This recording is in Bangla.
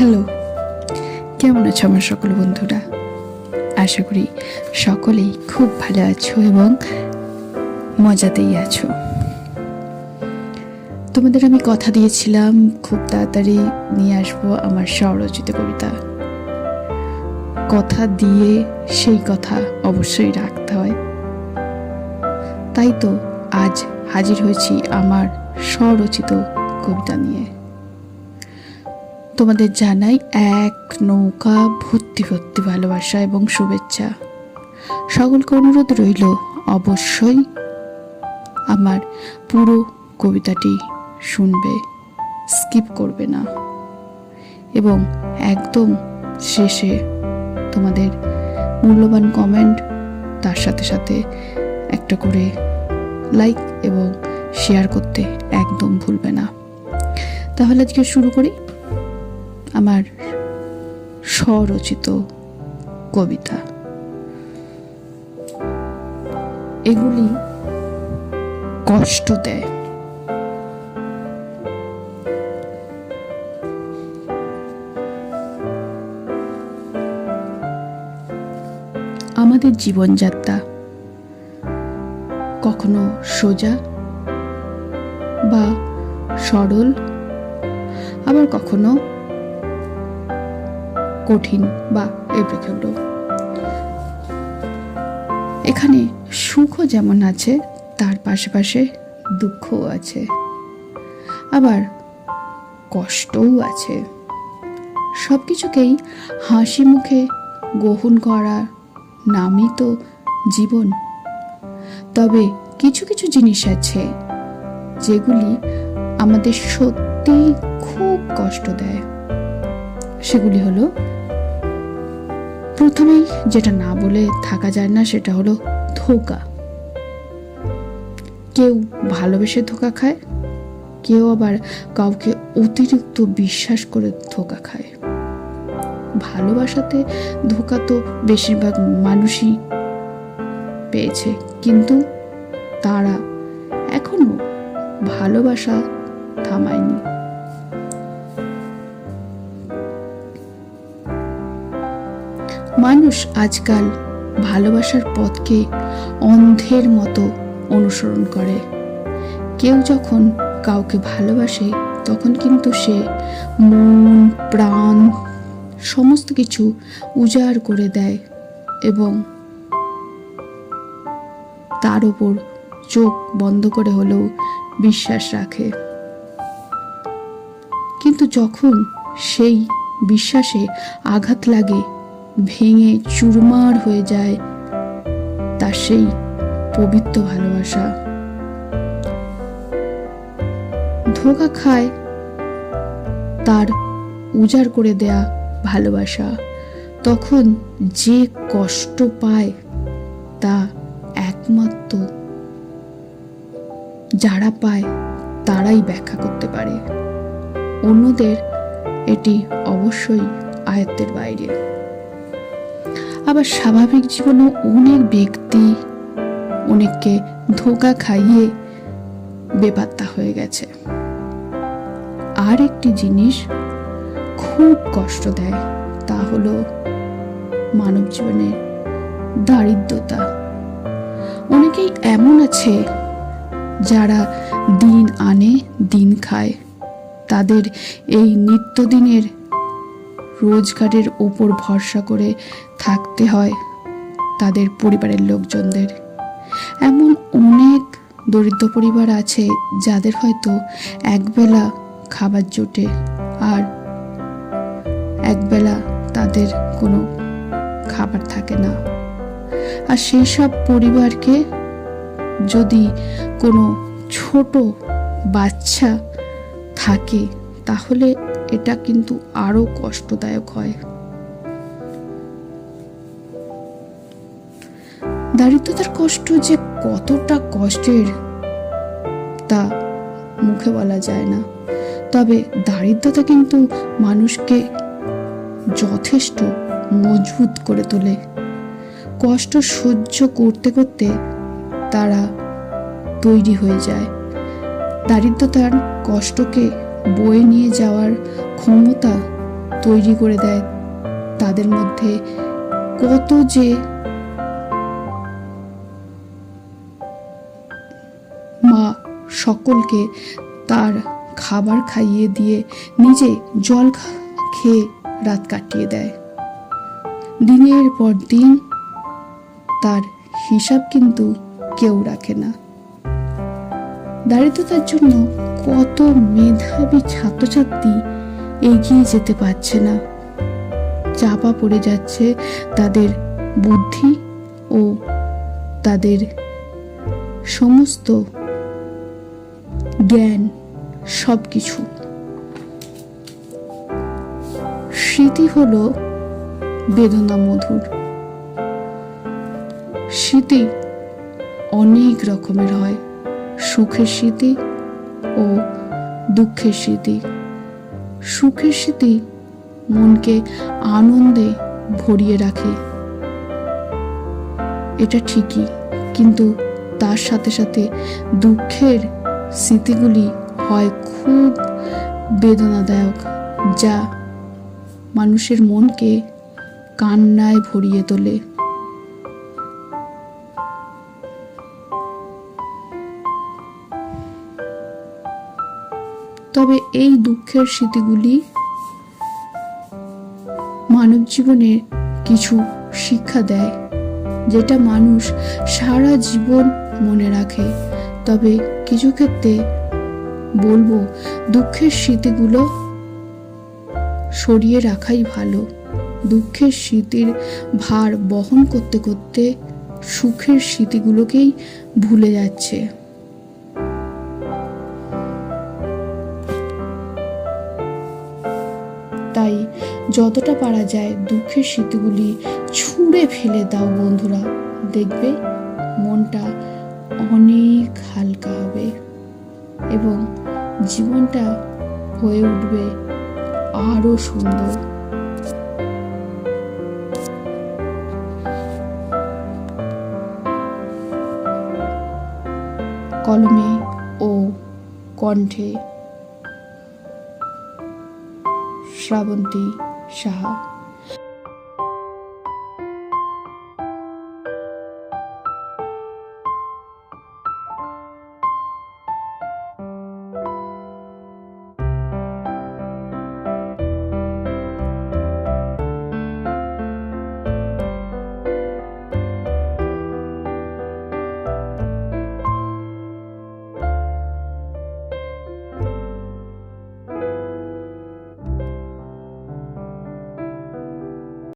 হ্যালো, কেমন আছো আমার সকল বন্ধুরা? আশা করি সকলেই খুব ভালো আছো এবং মজাতেই আছো। তোমাদের আমি কথা দিয়েছিলাম, খুব তাড়াতাড়ি নিয়ে আসব আমার স্বরচিত কবিতা। কথা দিয়ে সেই কথা অবশ্যই রাখতে হয়। তাই তো আজ হাজির হয়েছি আমার স্বরচিত কবিতা নিয়ে। তোমাদের জানাই এক নৌকা ভর্তি ভর্তি ভালোবাসা এবং শুভেচ্ছা। সকলকে অনুরোধ রইল, অবশ্যই আমার পুরো কবিতাটি শুনবে, স্কিপ করবে না। এবং একদম শেষে তোমাদের মূল্যবান কমেন্ট, তার সাথে সাথে একটা করে লাইক এবং শেয়ার করতে একদম ভুলবে না। তাহলে আজকে শুরু করি। আমার স্বরচিত কবিতা। এগুলি কষ্ট দেয়। আমাদের জীবনযাত্রা কখনো সোজা বা সরল আবার কখনো কঠিন বা এবড়ো এখানে সুখও যেমন আছে, তার পাশে পাশে দুঃখও আছে। আবার কষ্টও আছে। সব কিছুকেই হাসি মুখে গ্রহণ করার নামই তো জীবন। তবে কিছু কিছু জিনিস আছে, যেগুলি আমাদের সত্যি খুব কষ্ট দেয়। সেগুলি হলো প্রথমেই যেটা না বলে থাকা যায় না, সেটা হলো ধোকা। কেউ ভালোবেসে ধোকা খায়, কেউ আবার কাউকে অতিরিক্ত বিশ্বাস করে ধোকা খায়। ভালোবাসাতে ধোকা তো বেশিরভাগ মানুষই পেয়েছে, কিন্তু তারা এখনও ভালোবাসা থামায়নি। মানুষ আজকাল ভালোবাসার পথকে অন্ধের মতো অনুসরণ করে। কেউ যখন কাউকে ভালোবাসে, তখন কিন্তু সে মন, প্রাণ, সমস্ত কিছু উজাড় করে দেয় এবং তার ওপর চোখ বন্ধ করে হলেও বিশ্বাস রাখে। কিন্তু যখন সেই বিশ্বাসে আঘাত লাগে ভেঙে চুরমার হয়ে যায় তার সেই পবিত্র ভালোবাসা। ধোকা খায় তার উজাড় করে দেয়া ভালোবাসা। তখন যে কষ্ট পায় তা একমাত্র যারা পায় তারাই ব্যাখ্যা করতে পারে। অন্যদের এটি অবশ্যই আয়ত্তের বাইরে। আবার স্বাভাবিক জীবনেও অনেক ব্যক্তি অনেককে ধোকা খাইয়ে বেপাত্তা হয়ে গেছে। আর একটি জিনিস খুব কষ্ট দেয়, তা হলো মানব জীবনের দারিদ্রতা। অনেকেই এমন আছে যারা দিন আনে, দিন খায়। তাদের এই নিত্যদিনের রোজগারের ওপর ভরসা করে থাকতে হয় তাদের পরিবারের লোকজনদের। এমন অনেক দরিদ্র পরিবার আছে যাদের হয়তো একবেলা খাবার জোটে আর একবেলা তাদের কোনো খাবার থাকে না। আর সেই সব পরিবারকে যদি কোনো ছোট বাচ্চা থাকে তাহলে এটা কিন্তু আরও কষ্টদায়ক হয়। দারিদ্রতার কষ্ট যে কতটা কষ্টের, তা মুখে বলা যায় না। তবে দারিদ্রতা কিন্তু মানুষকে যথেষ্ট মজবুত করে তোলে। কষ্ট সহ্য করতে করতে তারা তৈরি হয়ে যায়। দারিদ্রতার কষ্টকে বয়ে নিয়ে যাওয়ার ক্ষমতা তৈরি করে দেয়। তাদের মধ্যে কত যে মা সকলকে তার খাবার খাইয়ে দিয়ে নিজে জল খেয়ে রাত কাটিয়ে দেয়। দিনের পর দিন তার হিসাব কিন্তু কেউ রাখে না। দারিদ্রতার জন্য কত মেধাবী ছাত্রছাত্রী এগিয়ে যেতে পারছে না। চাপা পড়ে যাচ্ছে তাদের বুদ্ধি ও তাদের সমস্ত জ্ঞান সব কিছু স্মৃতি হলো বেদনা মধুর। স্মৃতি অনেক রকমের হয়। সুখের স্মৃতি ও দুঃখের স্মৃতি। সুখের স্মৃতি মনকে আনন্দে ভরিয়ে রাখে। এটা ঠিকই, কিন্তু তার সাথে সাথে দুঃখের স্মৃতিগুলি হয় খুব বেদনাদায়ক, যা মানুষের মনকে কান্নায় ভরিয়ে তোলে। তবে এই দুঃখের স্মৃতিগুলি মানব জীবনের কিছু শিক্ষা দেয়, যেটা মানুষ সারা জীবন মনে রাখে। তবে কিছু ক্ষেত্রে বলব, দুঃখের স্মৃতিগুলো সরিয়ে রাখাই ভালো। দুঃখের স্মৃতির ভার বহন করতে করতে সুখের স্মৃতিগুলোকেই ভুলে যাচ্ছে। যতটা পারা যায় দুঃখের স্মৃতিগুলি ছুঁড়ে ফেলে দাও বন্ধুরা। দেখবে মনটা অনেক হালকা হবে এবং জীবনটা হয়ে উঠবে আরও সুন্দর। কলমে ও কণ্ঠে শ্রাবন্তী 是啊。